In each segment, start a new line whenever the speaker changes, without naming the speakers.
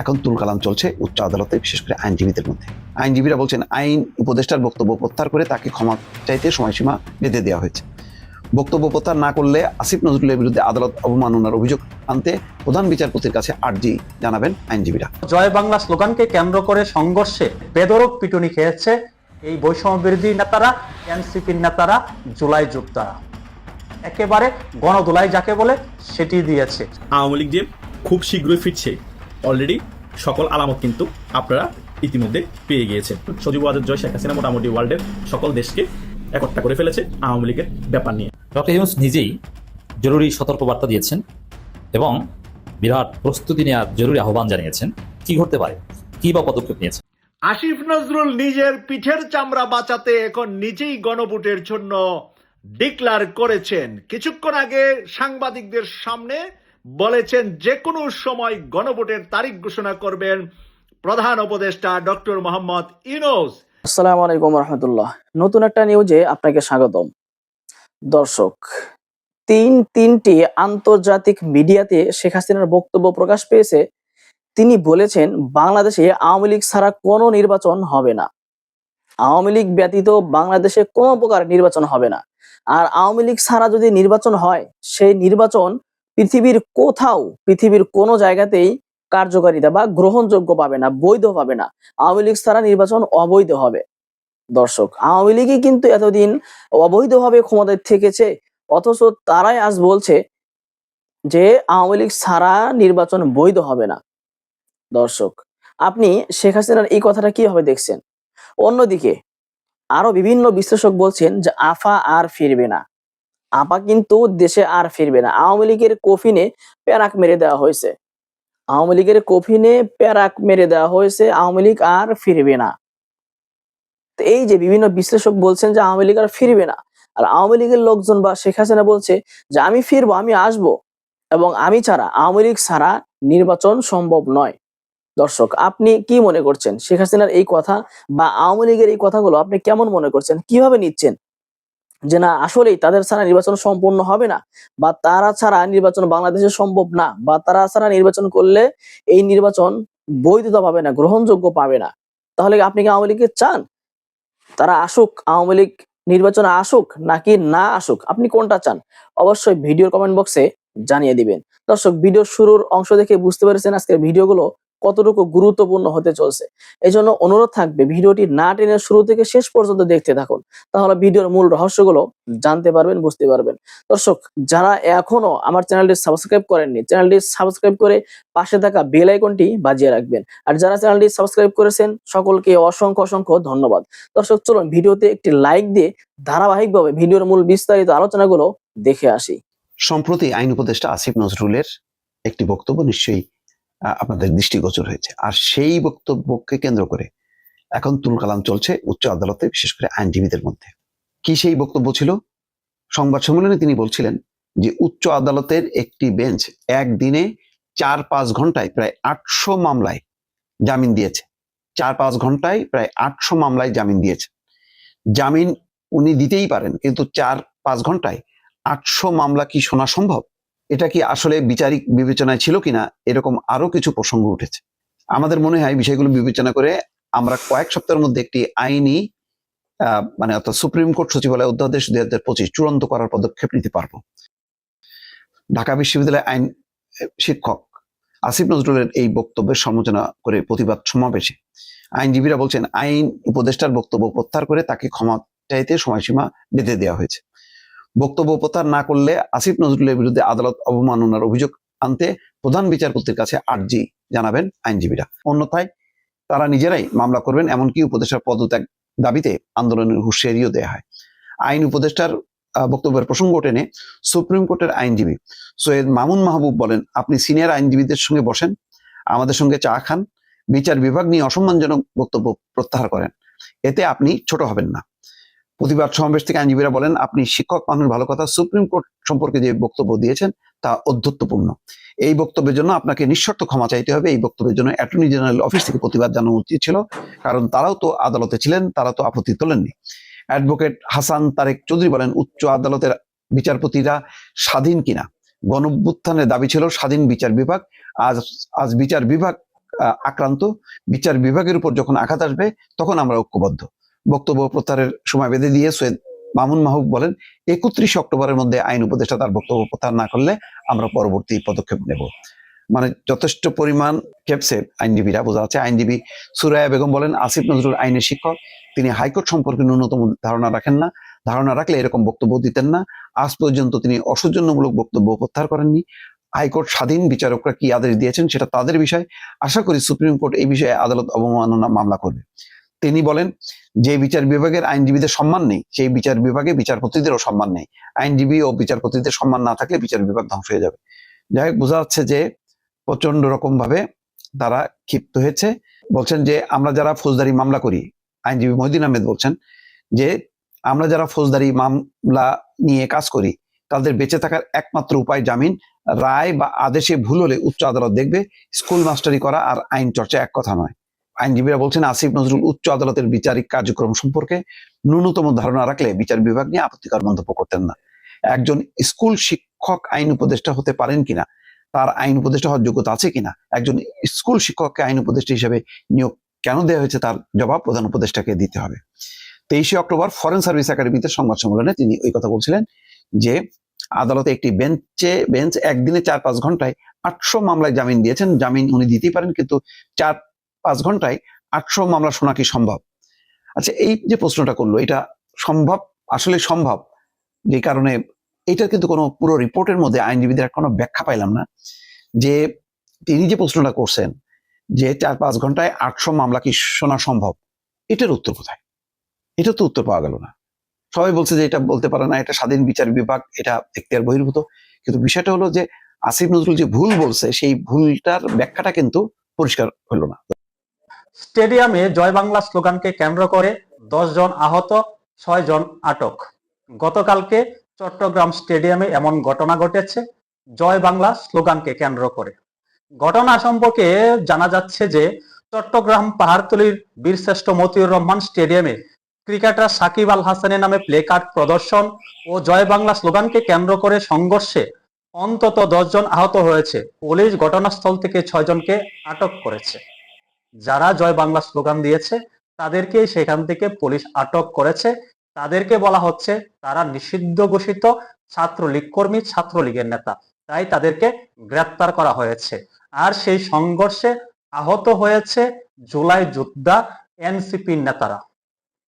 এখন তুলকালাম চলছে উচ্চ আদালতে, বিশেষ করে আইনজীবীদের মধ্যে। আইনজীবীরা বলছেন, আইন উপদেষ্টার বক্তব্য প্রত্যাহার করে তাকে ক্ষমা চাইতে সময়সীমা বেঁধে দেওয়া হয়েছে। বক্তব্য প্রত্যাহার না করলে আসিফ নজরুলের বিরুদ্ধে আদালত অবমাননার অভিযোগ আনতে প্রধান বিচারপতির কাছে আর্জি জানাবেন আইনজীবীরা।
জয় বাংলা স্লোগানকে কেন্দ্র করে সংঘর্ষে বেদরক পিটুনি খেয়েছে এই বৈষম্য বিরোধী নেতারা এনসিপির নেতারা জুলাই যোদ্ধারা একেবারে গণদোলাই যাকে বলে সেটি দিয়েছে।
আওয়ামী লীগ যে খুব শীঘ্রই ফিরছে অলরেডি সকল আলামত কিন্তু আপনারা ইতিমধ্যে পেয়ে গিয়েছেন। সজীব ওয়াজেদ জয় শেখ হাসিনা মোটামুটি ওয়ার্ল্ডের সকল দেশকে একত্রা করে ফেলেছে আওয়ামী লীগের ব্যাপার নিয়ে।
ডক্টর ইউনুস নিজেই জরুরি সতর্কবার্তা দিয়েছেন এবং বিরাট প্রস্তুতি নেওয়ার জরুরি আহ্বান জানিয়েছেন। কি ঘটতে পারে? কি বা পদক্ষেপ নিয়েছেন?
আসিফ নজরুল নিজের পিঠের চামড়া বাঁচাতে এখন নিজেই গণভোটের জন্য ডিক্লার করেছেন। কিছুক্ষণ আগে সাংবাদিকদের সামনে বলেছেন, যে কোনো সময় গণভোটের তারিখ ঘোষণা করবেন প্রধান উপদেষ্টা ডক্টর মোহাম্মদ ইনোস
আসসালামু আলাইকুম রহমতুল্লাহ। নতুন একটা নিউজে আপনাকে স্বাগতম। দর্শক, তিন তিনটি আন্তর্জাতিক মিডিয়াতে শেখ হাসিনার বক্তব্য প্রকাশ পেয়েছে তিনি বলেছেন, বাংলাদেশে আওয়ামী লীগ ছাড়া কোনো নির্বাচন হবে না। আওয়ামী লীগ ব্যতীত বাংলাদেশে কোনো প্রকার নির্বাচন হবে না। আর আওয়ামী লীগ ছাড়া যদি নির্বাচন হয়, সেই নির্বাচন পৃথিবীর কোথাও, পৃথিবীর কোনো জায়গাতেই কার্যকারিতা বা গ্রহণযোগ্য পাবে না, বৈধ পাবে না। আওয়ামী লীগ ছাড়া নির্বাচন অবৈধ হবে। দর্শক, আওয়ামী লীগই কিন্তু এতদিন অবৈধভাবে ক্ষমতায় থেকেছে, অথচ তারাই আজ বলছে যে, আওয়ামী লীগ ছাড়া নির্বাচন বৈধ হবে না। দর্শক, আপনি শেখ হাসিনার এই কথাটা কীভাবে দেখছেন? অন্যদিকে আরও বিভিন্ন বিশ্লেষক বলছেন যে আফা আর ফিরবে না। আপা কিন্তু দেশে আর ফিরবে না। আওয়ামী লীগের কফিনে প্যারাক মেরে দেওয়া হয়েছে। আওয়ামী লীগের কফিনে প্যারাক মেরে দেওয়া হয়েছে, আওয়ামী লীগ আর ফিরবে না। তো এই যে বিভিন্ন বিশ্লেষক বলছেন যে আওয়ামী লীগ আর ফিরবে না, আর আওয়ামী লীগের লোকজন বা শেখ হাসিনা বলছে যে আমি ফিরবো, আমি আসব, এবং আমি ছাড়া, আওয়ামী লীগ ছাড়া নির্বাচন সম্ভব নয়। দর্শক, আপনি কি মনে করছেন? শেখ হাসিনার এই কথা বা আওয়ামী লীগের এই কথাগুলো আপনি কেমন মনে করছেন? কীভাবে নিচ্ছেন? যে না, আসলেই তাদের ছাড়া নির্বাচন সম্পূর্ণ হবে না বা তারা ছাড়া নির্বাচন বাংলাদেশে সম্ভব না বা তারা ছাড়া নির্বাচন করলে এই নির্বাচন বৈধতা পাবে না, গ্রহণযোগ্য পাবে না। তাহলে আপনি কি আওয়ামী লীগকে চান? তারা আসুক, আওয়ামী লীগ নির্বাচনে আসুক নাকি না আসুক, আপনি কোনটা চান? অবশ্যই ভিডিওর কমেন্ট বক্সে জানিয়ে দিবেন। দর্শক, ভিডিওর শুরুর অংশ দেখে বুঝতে পেরেছেন আজকের ভিডিওগুলো। কতটুকু গুরুত্বপূর্ণ হতে চলছে। এই জন্য অনুরোধ থাকবে ভিডিওটি না টেনে শুরু থেকে শেষ পর্যন্ত দেখতে থাকুন। তাহলে ভিডিওর মূল রহস্যগুলো জানতে পারবেন, বুঝতে পারবেন। দর্শক, যারা এখনও আমার চ্যানেলটি সাবস্ক্রাইব করেননি, চ্যানেলটি সাবস্ক্রাইব করে পাশে থাকা বেল আইকনটি বাজিয়ে রাখবেন। আর যারা চ্যানেলটি সাবস্ক্রাইব করেছেন, সকলকে অসংখ্য অসংখ্য ধন্যবাদ। দর্শক, চলুন ভিডিওতে একটি লাইক দিয়ে ধারাবাহিকভাবে ভিডিওর মূল বিস্তারিত আলোচনাগুলো দেখে আসি।
সম্প্রতি আইন উপদেষ্টা আসিফ নজরুলের একটি বক্তব্য নিশ্চয়ই আপনাদের দৃষ্টিগোচর হয়েছে। আর সেই বক্তব্যকে কেন্দ্র করে এখন তুলকালাম চলছে উচ্চ আদালতে, বিশেষ করে আইনজীবীদের মধ্যে। কি সেই বক্তব্য ছিল? সংবাদ সম্মেলনে তিনি বলছিলেন যে, উচ্চ আদালতের একটি বেঞ্চ একদিনে চার পাঁচ ঘন্টায় প্রায় আটশো মামলায় জামিন দিয়েছে। চার পাঁচ ঘন্টায় প্রায় আটশো মামলায় জামিন দিয়েছে। জামিন উনি দিতেই পারেন, কিন্তু চার পাঁচ ঘন্টায় আটশো মামলা কি শোনা সম্ভব? এটা কি আসলে বিচারিক বিবেচনায় ছিল কিনা? এরকম আরও কিছু প্রসঙ্গ উঠেছে। আমাদের মনে হয় বিষয়গুলো বিবেচনা করে আমরা কয়েক সপ্তাহের মধ্যে একটি আইনি মানে অর্থাৎ সুপ্রিম কোর্ট সচিবালয় অধ্যাদেশ দুই হাজার পঁচিশ চূড়ান্ত করার পদক্ষেপ নিতে পারব। ঢাকা বিশ্ববিদ্যালয় আইন শিক্ষক আসিফ নজরুলের এই বক্তব্যের সমালোচনা করে প্রতিবাদ সমাবেশে। আইনজীবীরা বলছেন, আইন উপদেষ্টার বক্তব্য প্রত্যাহার করে তাকে ক্ষমা চাইতে সময়সীমা বেঁধে দেওয়া হয়েছে। বক্তব্য প্রত্যাহার না করলে আসিফ নজরুলের বিরুদ্ধে আদালত অবমাননার অভিযোগ আনতে প্রধান বিচারপতির কাছে আর্জি জানাবেন আইনজীবীরা। অন্যথায় তারা নিজেরাই মামলা করবেন, এমনকি উপদেষ্টার পদত্যাগ দাবিতে আন্দোলনের হুঁশিয়ারিও দেওয়া হয়। আইন উপদেষ্টার বক্তব্যের প্রসঙ্গ টেনে সুপ্রিম কোর্টের আইনজীবী সৈয়দ মামুন মাহবুব বলেন, আপনি সিনিয়র আইনজীবীদের সঙ্গে বসেন, আমাদের সঙ্গে চা খান, বিচার বিভাগ নিয়ে অসম্মানজনক বক্তব্য প্রত্যাহার করেন। এতে আপনি ছোট হবেন না। প্রতিবাদ সমাবেশ থেকে আইনজীবীরা বলেন, আপনি শিক্ষক, মানুষ, ভালো কথা, সুপ্রিম কোর্ট সম্পর্কে যে বক্তব্য দিয়েছেন, তা অধ্যত্বপূর্ণ। এই বক্তব্যের জন্য আপনাকে নিঃশর্ত ক্ষমা চাইতে হবে। এই বক্তব্যের জন্য অ্যাটর্নি জেনারেল অফিস থেকে প্রতিবাদ জানানো উচিত ছিল, কারণ তারাও তো আদালতে ছিলেন, তারা তো আপত্তি তোলেননি। অ্যাডভোকেট হাসান তারেক চৌধুরী বলেন, উচ্চ আদালতের বিচারপতিরা স্বাধীন কিনা? গণভ্যুত্থানের দাবি ছিল স্বাধীন বিচার বিভাগ। আজ আজ বিচার বিভাগ আক্রান্ত। বিচার বিভাগের উপর যখন আঘাত আসবে, তখন আমরা ঐক্যবদ্ধ। বক্তব্য প্রত্যাহারের সময় বেঁধে দিয়ে সৈয়দ মামুন মাহবুব বলেন, একত্রিশ অক্টোবরের মধ্যে আইন উপদেষ্টা তার বক্তব্য প্রত্যাহার না করলে আমরা পরবর্তী পদক্ষেপ নেব। মানে যথেষ্ট পরিমাণ খেপছে আইনজীবীরা, বোঝা যাচ্ছে আইনজীবী সুরায়া বেগম বলেন, আসিফ নজরুল আইনের শিক্ষক, তিনি হাইকোর্ট সম্পর্কে ন্যূনতম ধারণা রাখেন না। ধারণা রাখলে এরকম বক্তব্য দিতেন না। আজ পর্যন্ত তিনি অসৌজন্যমূলক বক্তব্য প্রত্যাহার করেননি। হাইকোর্ট স্বাধীন বিচারকরা কি আদেশ দিয়েছেন সেটা তাদের বিষয়। আশা করি সুপ্রিম কোর্ট এই বিষয়ে আদালত অবমাননা মামলা করবে। তিনি বলেন, যে বিচার বিভাগের আইনজীবীদের সম্মান নেই, সেই বিচার বিভাগে বিচারপতিদেরও সম্মান নেই। আইনজীবী ও বিচারপতিদের সম্মান না থাকলে বিচার বিভাগ ধ্বংস হয়ে যাবে। যাই হোক, বোঝা যাচ্ছে যে প্রচণ্ড রকম ভাবে তারা ক্ষিপ্ত হয়েছে। বলছেন যে, আমরা যারা ফৌজদারি মামলা করি, আইনজীবী মহিদিন আহমেদ বলছেন যে, আমরা যারা ফৌজদারি মামলা নিয়ে কাজ করি, তাদের বেঁচে থাকার একমাত্র উপায় জামিন, রায় বা আদেশে ভুল হলে উচ্চ আদালত দেখবে, স্কুল মাস্টারি করা আর আইন চর্চা এক কথা নয়। আইনজীবীরা বলছেন, আসিফ নজরুল উচ্চ আদালতের বিচারিক কার্যক্রম সম্পর্কে ন্যূনতম ধারণা রাখলে বিচার বিভাগ নিয়ে আপত্তিকর মন্তব্য করতেন না। একজন স্কুল শিক্ষক আইন উপদেষ্টা হতে পারেন কিনা, তার আইন উপদেষ্টা হওয়ার যোগ্যতা আছে কিনা, একজন স্কুল শিক্ষককে আইন উপদেষ্টা হিসেবে নিয়োগ কেন দেওয়া হয়েছে, তার জবাব প্রধান উপদেষ্টাকে দিতে হবে। তেইশে অক্টোবর ফরেন সার্ভিস একাডেমিতে সংবাদ সম্মেলনে তিনি ওই কথা বলছিলেন যে, আদালতে একটি বেঞ্চে, বেঞ্চ একদিনে চার পাঁচ ঘন্টায় আটশো মামলায় জামিন দিয়েছেন। জামিন উনি দিতেই পারেন, কিন্তু চার পাঁচ ঘন্টায় আটশো মামলা শোনা কি সম্ভব? আচ্ছা এই যে প্রশ্নটা করল, এটা সম্ভব? আসলে সম্ভব? যে কারণে এটার কিন্তু কোনো পুরো রিপোর্টের মধ্যে আইনজীবীদের কোনো ব্যাখ্যা পাইলাম না। যে তিনি যে প্রশ্নটা করছেন, যে চার পাঁচ ঘন্টায় আটশো মামলা কি শোনা সম্ভব? এটার উত্তর কোথায়? এটা তো উত্তর পাওয়া গেল না। সবাই বলছে যে এটা বলতে পারে না, এটা স্বাধীন বিচার বিভাগ, এটা এখতিয়ার বহির্ভূত। কিন্তু বিষয়টা হলো যে আসিফ নজরুল যে ভুল বলছে, সেই ভুলটার ব্যাখ্যাটা কিন্তু পরিষ্কার হলো না।
স্টেডিয়ামে জয় বাংলা স্লোগানকে কেন্দ্র করে দশ জন আহত, ছয় জন আটক। গতকালকে চট্টগ্রাম স্টেডিয়ামে এমন ঘটনা ঘটেছে, জয় বাংলা স্লোগানকে কেন্দ্র করে। ঘটনা সম্পর্কে জানা যাচ্ছে যে, চট্টগ্রাম পাহাড়তলির বীরশ্রেষ্ঠ মতিউর রহমান স্টেডিয়ামে ক্রিকেটার সাকিব আল হাসানের নামে প্লে কার্ড প্রদর্শন ও জয় বাংলা স্লোগানকে কেন্দ্র করে সংঘর্ষে অন্তত জন আহত হয়েছে। পুলিশ ঘটনাস্থল থেকে ছয় জনকে আটক করেছে। যারা জয় বাংলা স্লোগান দিয়েছে তাদেরকে সেখান থেকে পুলিশ আটক করেছে। তাদেরকে বলা হচ্ছে, তারা নিষিদ্ধ ঘোষিত ছাত্রলীগ কর্মী, ছাত্রলীগের নেতা। তাই তাদেরকে গ্রেপ্তার করা হয়েছে। আর সেই সংঘর্ষে আহত হয়েছে জুলাই যোদ্ধা এনসিপির নেতারা।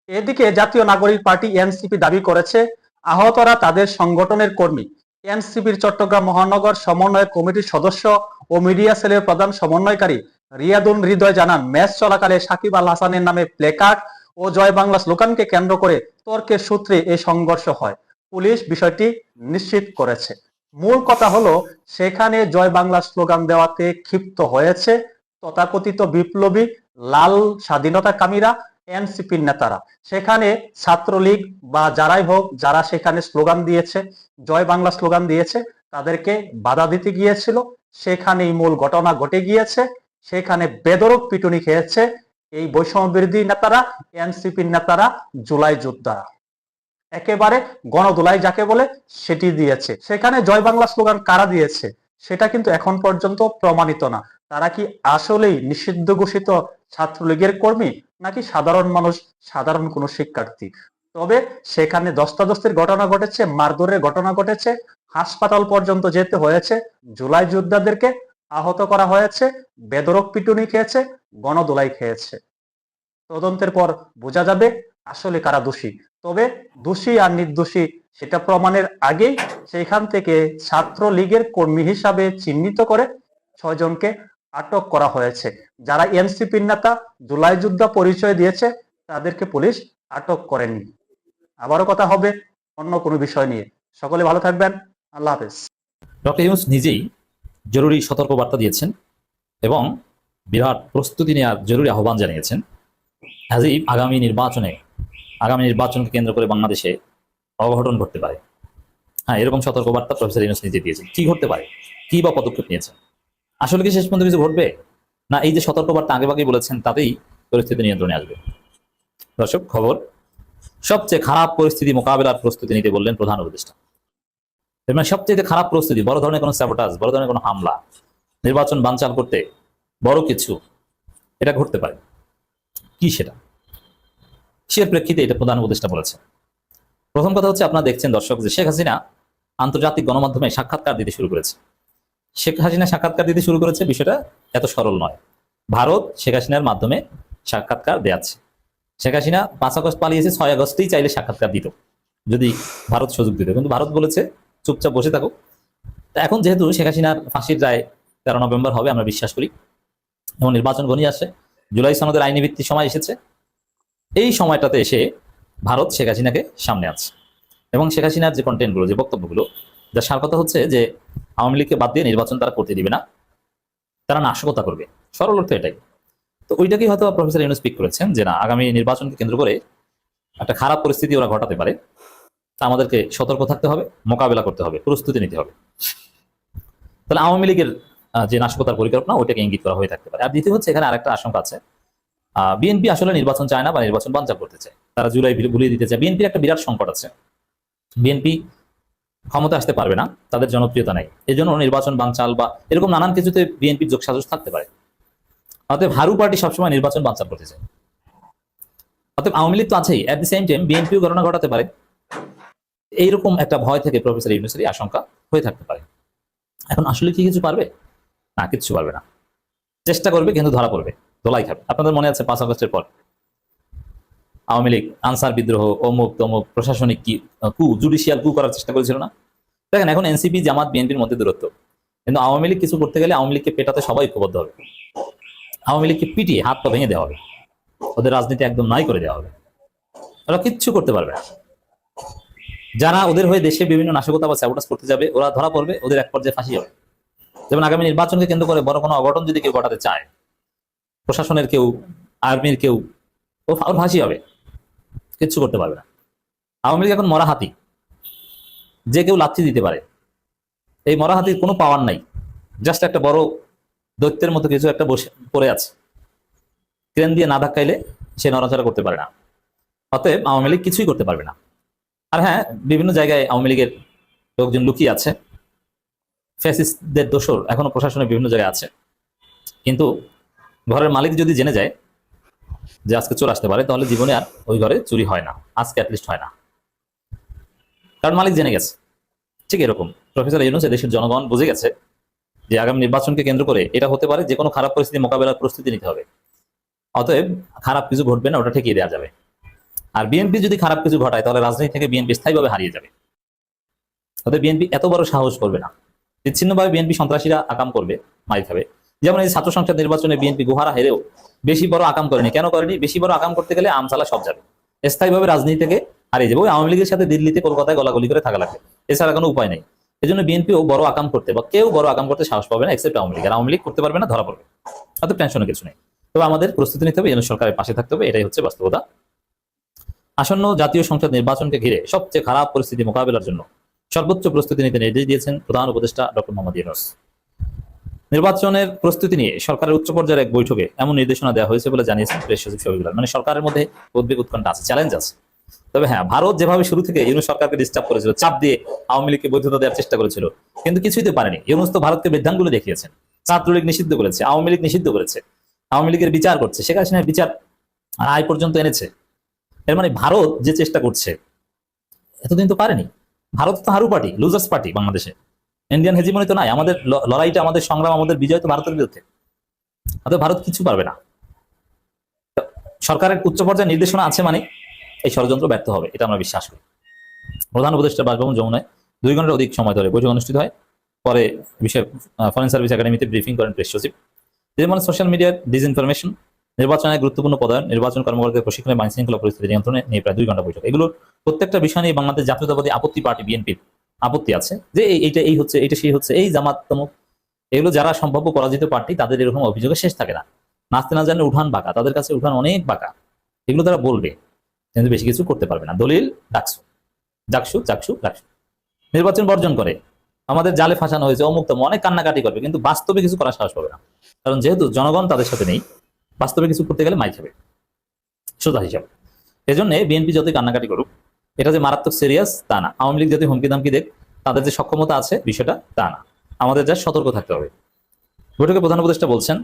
এদিকে জাতীয় নাগরিক পার্টি এনসিপি দাবি করেছে, আহতরা তাদের সংগঠনের কর্মী। এনসিপির চট্টগ্রাম মহানগর সমন্বয় কমিটির সদস্য ও মিডিয়া সেলের প্রধান সমন্বয়কারী রিয়াদুল হৃদয় জানান, ম্যাচ চলাকালে সাকিব আল হাসানের নামে প্লেকার্ড ও জয় বাংলা স্লোগানকে কেন্দ্র করে তর্কের সূত্রে এই সংঘর্ষ হয়। পুলিশ বিষয়টি নিশ্চিত করেছে। মূল কথা হলো, সেখানে জয় বাংলা স্লোগান দেওয়াতে ক্ষিপ্ত হয়েছে তথাকথিত বিপ্লবী লাল স্বাধীনতাকামীরা এনসিপির নেতারা। সেখানে ছাত্রলীগ বা যারাই হোক, যারা সেখানে স্লোগান দিয়েছে, জয় বাংলা স্লোগান দিয়েছে, তাদেরকে বাধা দিতে গিয়েছিল। সেখানেই মূল ঘটনা ঘটে গিয়েছে। সেখানে বেদরক পিটুনি খেয়েছে এই বৈষম্য বিরোধী নেতারা, এনসিপির নেতারা, জুলাই যোদ্ধারা একেবারে গণদোলাই যাকে বলে সেটি দিয়েছে। সেখানে জয় বাংলা স্লোগান কারা দিয়েছে? সেটা কিন্তু এখন পর্যন্ত প্রমাণিত না। তারা কি আসলেই নিষিদ্ধ ঘোষিত ছাত্রলীগের কর্মী, নাকি সাধারণ মানুষ, সাধারণ কোনো শিক্ষার্থী? তবে সেখানে দস্তাদস্তির ঘটনা ঘটেছে, মারধরের ঘটনা ঘটেছে, হাসপাতাল পর্যন্ত যেতে হয়েছে, জুলাই যোদ্ধাদেরকে আহত করা হয়েছে, বেদরক পিটুনি খেয়েছে, গণদোলাই খেয়েছে। তদন্তের পর বোঝা যাবে আসলে কারা দোষী। তবে দোষী আর নির্দোষী সেটা প্রমাণের আগেই সেখান থেকে ছাত্র লীগের কর্মী হিসাবে চিহ্নিত করে ছয়জনকে আটক করা হয়েছে। যারা এনসিপির নেতা জুলাই যোদ্ধা পরিচয় দিয়েছে, তাদেরকে পুলিশ আটক করেনি। আবারও কথা হবে অন্য কোনো বিষয় নিয়ে। সকলে ভালো থাকবেন। আল্লাহ হাফেজ।
ডক্টর ইউনুস নিজেই জরুরি সতর্কবার্তা দিয়েছেন এবং বিরাট প্রস্তুতি নেওয়ার জরুরি আহ্বান জানিয়েছেন। আজই আগামী নির্বাচনে, আগামী নির্বাচনকে কেন্দ্র করে বাংলাদেশে অঘটন ঘটতে পারে। হ্যাঁ এরকম সতর্কবার্তা প্রফেসর ইউনুস নিজে দিয়েছেন। কি ঘটতে পারে? কি বা পদক্ষেপ নিয়েছেন? আসলে কি শেষ পর্যন্ত কিছু ঘটবে? না, এই যে সতর্কবার্তা আগেভাগেই বলেছেন, তাতেই পরিস্থিতি নিয়ন্ত্রণে আসবে। দর্শক, খবর, সবচেয়ে খারাপ পরিস্থিতি মোকাবেলার প্রস্তুতি নিতে বললেন প্রধান উপদেষ্টা। মানে সবচেয়ে খারাপ পরিস্থিতি বড় ধরনের কোনো স্যাবোটাজ বড় ধরনের কোনো হামলা, নির্বাচন বানচাল করতে বড় কিছু, এটা ঘটতে পারে। কি সেটা? কিসের প্রেক্ষিতে এটা প্রধান উপদেষ্টা বলেছে প্রথম কথা হচ্ছে আপনারা দেখছেন দর্শক যে শেখ হাসিনা আন্তর্জাতিক গণমাধ্যমে সাক্ষাৎকার দিতে শুরু করেছে। শেখ হাসিনা সাক্ষাৎকার দিতে শুরু করেছে বিষয়টা এত সরল নয়। ভারত শেখ হাসিনার মাধ্যমে সাক্ষাৎকার দেয়াচ্ছে। শেখ হাসিনা পাঁচ আগস্ট পালিয়েছে, ছয় আগস্টেই চাইলে সাক্ষাৎকার দিত। যদি ভারত সুযোগ দিত। কিন্তু ভারত বলেছে চুপচাপ বসে থাকুক। তা এখন যেহেতু শেখ হাসিনার ফাঁসির রায় তেরো নভেম্বর হবে, আমরা বিশ্বাস করি। এবং নির্বাচন ঘনিয়ে আসে জুলাই সনদের আইনি ভিত্তিক সময় এসেছে। এই সময়টাতে এসে ভারত শেখ হাসিনাকে সামনে আছে এবং শেখ হাসিনার যে কন্টেন্টগুলো যে বক্তব্যগুলো, যার সার কথা হচ্ছে যে আওয়ামী লীগকে বাদ দিয়ে নির্বাচন তারা করতে দিবে না, তারা নাশকতা করবে। সরল অর্থ এটাই। তো ওইটাকেই হয়তো প্রফেসর ইউনুস পিক করেছেন যে না, আগামী নির্বাচনকে কেন্দ্র করে একটা খারাপ পরিস্থিতি ওরা ঘটাতে পারে। তা আমাদেরকে সতর্ক থাকতে হবে, মোকাবেলা করতে হবে, প্রস্তুতি নিতে হবে। তাহলে আওয়ামী লীগের যে নাশকতার পরিকল্পনা, ওইটাকে ইঙ্গিত করা হয়ে থাকতে পারে। আর দ্বিতীয় হচ্ছে, এখানে আরেকটা আশঙ্কা আছে। বিএনপি আসলে নির্বাচন চায় না বা নির্বাচন বাঞ্চাল করতে চায়। তারা জুলাই ভুলিয়ে দিতে চায়। বিএনপির একটা বিরাট সংকট আছে। বিএনপি ক্ষমতা আসতে পারবে না, তাদের জনপ্রিয়তা নাই। এই জন্য নির্বাচন বানচাল বা এরকম নানান কিছুতে বিএনপির যোগ সাজস থাকতে পারে। অতএব হারু পার্টি সবসময় নির্বাচন বানচাল করতে চায়। অতএব আওয়ামী লীগ তো আছেই। অ্যাট দি সেম টাইম বিএনপিও ঘটনা ঘটাতে পারে। এইরকম একটা ভয় থেকে প্রফেসর ইউনুসেরই আশঙ্কা হয়ে থাকতে পারে। এখন আসলে কি কিছু পারবে? না, কিচ্ছু পারবে না। চেষ্টা করবে, কিন্তু ধরা পড়বে। দোলাই খাবে। আপনাদের মনে আছে পাঁচ আগস্টের পর? আওয়ামী লীগ, আনসার বিদ্রোহ, অমুক তমুক, প্রশাসনিক কি, কু, জুডিশিয়াল কু করার চেষ্টা করেছিল না? দেখেন, এখন এনসিপি, জামাত, বিএনপির মধ্যে দূরত্ব। কিন্তু আওয়ামী লীগ কিছু করতে গেলে আওয়ামী লীগকে পেটাতে সবাই ঐক্যবদ্ধ হবে। আওয়ামী লীগকে পিটিয়ে হাত পা ভেঙে দেওয়া হবে। ওদের রাজনীতি একদম নাই করে দেওয়া হবে। ওরা কিচ্ছু করতে পারবে না। যারা ওদের হয়ে দেশে বিভিন্ন নাশকতা বা স্যাবোটাস করতে যাবে, ওরা ধরা পড়বে, ওদের এক পর্যায়ে ফাঁসি হবে। যেমন আগামী নির্বাচনকে কেন্দ্র করে বড় কোনো অঘটন যদি কেউ ঘটাতে চায়, প্রশাসনের কেউ, আর্মির কেউ, ও ওর ফাঁসি হবে। কিচ্ছু করতে পারবে না। আওয়ামী লীগ এখন মরা হাতি যে কেউ লাথি দিতে পারে। এই মরা হাতির কোনো পাওয়ার নাই। জাস্ট একটা বড় দৈত্যের মতো কিছু একটা বসে, পড়ে আছে। ক্রেন দিয়ে না ধাক্কাইলে সে নড়াচড়া করতে পারে না। অতএব আওয়ামী লীগ কিছুই করতে পারবে না। আর হ্যাঁ বিভিন্ন জায়গায় আওয়ামী লীগের লোকজন লুকিয়ে আছে। ফ্যাসিস্টদের দোষর এখনও প্রশাসনের বিভিন্ন জায়গায় আছে। কিন্তু ঘরের মালিক যদি জেনে যায় যে আজকে চোর আসতে পারে, তাহলে জীবনে আর ওই ঘরে চুরি হয় না। আজকে অ্যাটলিস্ট হয় না। কারণ মালিক জেনে গেছে। ঠিক এরকম। প্রফেসর ইউনুস দেশের জনগণ বুঝে গেছে যে আগামী নির্বাচনকে কেন্দ্র করে এটা হতে পারে যে কোনো খারাপ পরিস্থিতি মোকাবেলার প্রস্তুতি নিতে হবে। অতএব খারাপ কিছু ঘটবে না, ওটা ঠেকিয়ে দেওয়া যাবে। আর বিএনপি যদি খারাপ কিছু ঘটায়, তাহলে রাজনীতি থেকে বিএনপি স্থায়ীভাবে হারিয়ে যাবে। অতএব বিএনপি এত বড় সাহস করবে না। বিচ্ছিন্নভাবে বিএনপি সন্ত্রাসীরা আকাম করবে মারি খাবে। যেমন এই ছাত্র সংসদ নির্বাচনে বিএনপি গুহারা হেরেও বেশি বড় আকাম করেনি। কেন করেনি? বেশি বড় আকাম করতে গেলে আমসালা সব যাবে। স্থায়ীভাবে রাজনীতি থেকে হারিয়ে যাবে। ওই আওয়ামী লীগের সাথে দিল্লিতে, কলকাতায় গলাগলি করে থাকা লাগবে। এছাড়া কোনো উপায় নেই। এই জন্য বিএনপিও বড় আকাম করতে বা কেউ বড় আকাম করতে সাহস পাবে না এক্সেপ্ট আওয়ামী লীগ। আর আওয়ামী লীগ করতে পারবে না, ধরা পড়বে। অত টেনশনের কিছু নেই। তবে আমাদের প্রস্তুতি নিতে হবে, যেন সরকারের পাশে থাকতে হবে, এটাই হচ্ছে বাস্তবতা। আসন্ন জাতীয় সংসদ নির্বাচনকে ঘিরে সবচেয়ে খারাপ পরিস্থিতি মোকাবেলার জন্য সর্বোচ্চ প্রস্তুতি নিতে নির্দেশ দিয়েছেন প্রধান উপদেষ্টা ডক্টর মোহাম্মদ ইউনুস। নির্বাচনের প্রস্তুতি নিয়ে সরকারের উচ্চ পর্যায়ের এক বৈঠকে এমন নির্দেশনা দেওয়া হয়েছে বলে জানিয়েছেন প্রেস সচিব আলম। মানে সরকারের মধ্যে উদ্বেগ উৎকণ্ঠা আছে চ্যালেঞ্জ আছে। তবে হ্যাঁ ভারত যেভাবে শুরু থেকে ইউনুস সরকারকে ডিস্টার্ব করেছিল, চাপ দিয়ে আওয়ামী লীগকে বৈধতা দেওয়ার চেষ্টা করেছিল, কিন্তু কিছুই তো পারেনি। ইউনুস তো ভারতকে বৃদ্ধাঙ্গুলো দেখিয়েছেন, ছাত্রলীগ নিষিদ্ধ করেছে, আওয়ামী লীগ নিষিদ্ধ করেছে, আওয়ামী লীগের বিচার করছে, শেখ হাসিনার বিচার আয় পর্যন্ত এনেছে। এর মানে ভারত যে চেষ্টা করছে, এতদিন তো পারেনি। ভারত তো হারু পার্টি লুজার্স পার্টি বাংলাদেশে। ইন্ডিয়ান হেজিমনি তো নাই, আমাদের লড়াইটা, আমাদের সংগ্রাম, আমাদের বিজয় তো ভারতের বিরুদ্ধে। অতএব ভারত কিছু পারবে না। সরকারের উচ্চ পর্যায়ে নির্দেশনা আছে মানে এই ষড়যন্ত্র ব্যর্থ হবে, এটা আমরা বিশ্বাস করি। প্রধান উপদেষ্টা বাসভবন যমুনায় দুই ঘণ্টার অধিক সময় ধরে বৈঠক অনুষ্ঠিত হয়। পরে বিষয়ে ফরেন সার্ভিস একাডেমিতে ব্রিফিং করেন প্রেস সচিব। যেমন সোশ্যাল মিডিয়ার ডিসইনফরমেশন নির্বাচনের গুরুত্বপূর্ণ পদায়ন, নির্বাচন কর্মকর্তাদের প্রশিক্ষণে আইন শৃঙ্খলা পরিস্থিতি নিয়ন্ত্রণে নিয়ে প্রায় দুই ঘণ্টা বৈঠক। এগুলো প্রত্যেকটা বিষয় নিয়ে বাংলাদেশ জাতীয়তাবাদী আপত্তি পার্টি বিএনপির আপত্তি আছে যে এইটা এই হচ্ছে এইটা সেই হচ্ছে এই জামাত তমুক এগুলো যারা সম্ভাব্য পরাজিত পার্টি, তাদের এরকম অভিযোগের শেষ থাকে না। নাচতে না জানলে উঠান বাঁকা, তাদের কাছে উঠান অনেক বাঁকা। এগুলো তারা বলবে, কিন্তু বেশি কিছু করতে পারবে না। দলিল, ডাকসু। ডাকসু চাকসু ডাকসু। নির্বাচন বর্জন করে। আমাদের জালে ফাঁসানো হয়েছে, অমুক অনেক কান্নাকাটি করবে, কিন্তু বাস্তবে কিছু করার সাহস পাবে না। কারণ যেহেতু জনগণ তাদের সাথে নেই বাস্তবে কিছু করতে গেলে মাই খাবে শ্রোতা হিসাবে। এজন্য বিএনপি যতই কান্নাকাটি করুক, এটা যে মারাত্মক সিরিয়াস তা না। আওয়ামী লীগ যদি হুমকি দামকি দেখ, তাদের যে সক্ষমতা আছে, বিষয়টা তা না। আমাদের যা সতর্ক থাকতে হবে। বৈঠকে প্রধান উপদেষ্টা বলছেন,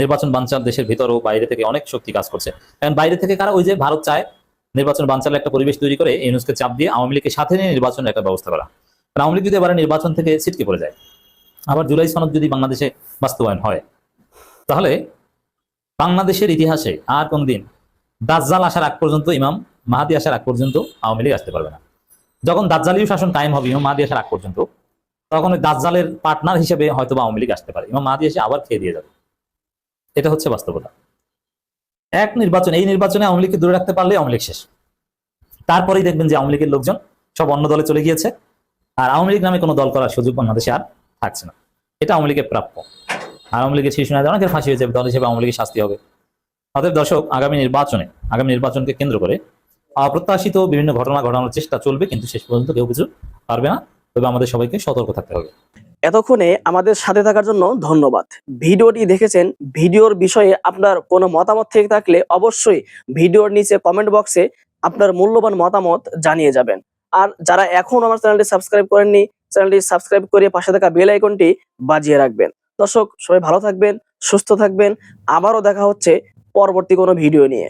নির্বাচন বানচাল দেশের ভিতর ও বাইরে থেকে অনেক শক্তি কাজ করছে। এখন বাইরে থেকে কারা ওই যে ভারত চায়, নির্বাচন বানচালের একটা পরিবেশ তৈরি করে ইউনুসকে চাপ দিয়ে আওয়ামী লীগকে সাথে নিয়ে নির্বাচনের একটা ব্যবস্থা করা। কারণ আওয়ামী লীগ যদি এবারে নির্বাচন থেকে ছিটকে পড়ে যায়, আবার জুলাই সনদ যদি বাংলাদেশে বাস্তবায়ন হয়, তাহলে বাংলাদেশের ইতিহাসে আর কোনদিন দাজ্জাল আসার আগ পর্যন্ত, ইমাম মাহাদি আসার আগ পর্যন্ত আওয়ামী লীগ আসতে পারবে না। যখন দাজ্জালীয় শাসন কায়েম হবে, ইমাম মাহাদি আসার আগ পর্যন্ত, তখন ওই দাজ্জালের পার্টনার হিসেবে হয়তো বা আওয়ামী লীগ আসতে পারে। ইমাম মাহাদি এসে আবার খেয়ে দিয়ে যাবে। এটা হচ্ছে বাস্তবতা। এক নির্বাচন, এই নির্বাচনে আওয়ামী লীগকে দূরে রাখতে পারলে আওয়ামী লীগ শেষ। তারপরেই দেখবেন যে আওয়ামী লীগের লোকজন সব অন্য দলে চলে গিয়েছে। আর আওয়ামী লীগ নামে কোনো দল করার সুযোগ বাংলাদেশে আর থাকছে না। এটা আওয়ামী লীগের প্রাপ্য। আওয়ামী লীগের শীর্ষ নেতা অনেকের ফাঁসি হয়েছে, দল হিসেবে আওয়ামী শাস্তি হবে। অতএব দর্শক, আগামী নির্বাচনে, আগামী নির্বাচনকে কেন্দ্র করে অপ্রত্যাশিত বিভিন্ন ঘটনা ঘটানোর চেষ্টা চলবে, কিন্তু শেষ পর্যন্ত কেউ কিছু পারবে না। তবে আমাদের সবাইকে সতর্ক থাকতে হবে।
এতক্ষণে আমাদের সাথে থাকার জন্য ধন্যবাদ। ভিডিওটি দেখেছেন, ভিডিওর বিষয়ে আপনার কোনো মতামত থেকে থাকলে অবশ্যই ভিডিওর নিচে কমেন্ট বক্সে আপনার মূল্যবান মতামত জানিয়ে যাবেন। আর যারা এখন আমার চ্যানেলটি সাবস্ক্রাইব করেননি, চ্যানেলটি সাবস্ক্রাইব করে পাশে থাকা বেল আইকনটি বাজিয়ে রাখবেন। দর্শক সবাই ভালো থাকবেন সুস্থ থাকবেন। আবারও দেখা হচ্ছে পরবর্তী কোনো ভিডিও নিয়ে।